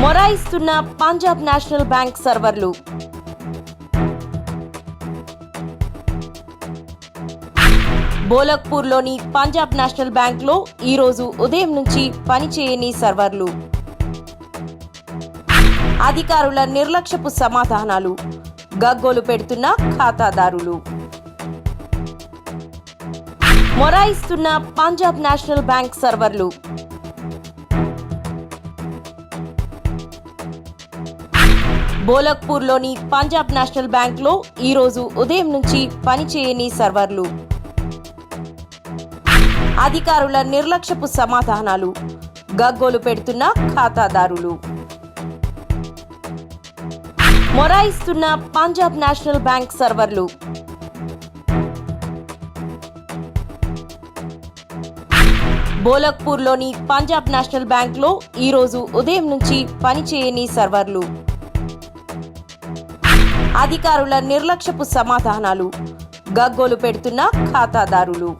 మొరాయిస్తున్న Punjab national bank సర్వర్లు. బోలక్పూర్లోని Punjab national బ్యాంక్లో ఈరోజు ఉదయం నుంచి పనిచేయని సర్వర్లు. అధికారుల నిర్లక్ష్యపు సమాధానాలు. గగ్గోలు పెడుతున్న ఖాతాదారులు. మొరాయిస్తున్న పంజాబ్ నేషనల్ బ్యాంక్ సర్వర్లు. బోలక్పూర్లోని పంజాబ్ నేషనల్ బ్యాంక్లో ఈరోజు ఉదయం నుంచి పనిచేయని సర్వర్లు. అధికారుల నిర్లక్ష్యపు సమాధానాలు. గగ్గోలు పెడుతున్న ఖాతాదారులు. మొరాయిస్తున్న పంజాబ్ నేషనల్ బ్యాంక్ సర్వర్లు. బోలక్పూర్లోని పంజాబ్ నేషనల్ బ్యాంక్లో ఈరోజు ఉదయం నుంచి పనిచేయని సర్వర్లు. అధికారుల నిర్లక్ష్యపు సమాధానాలు. గగ్గోలు పెడుతున్న ఖాతాదారులు.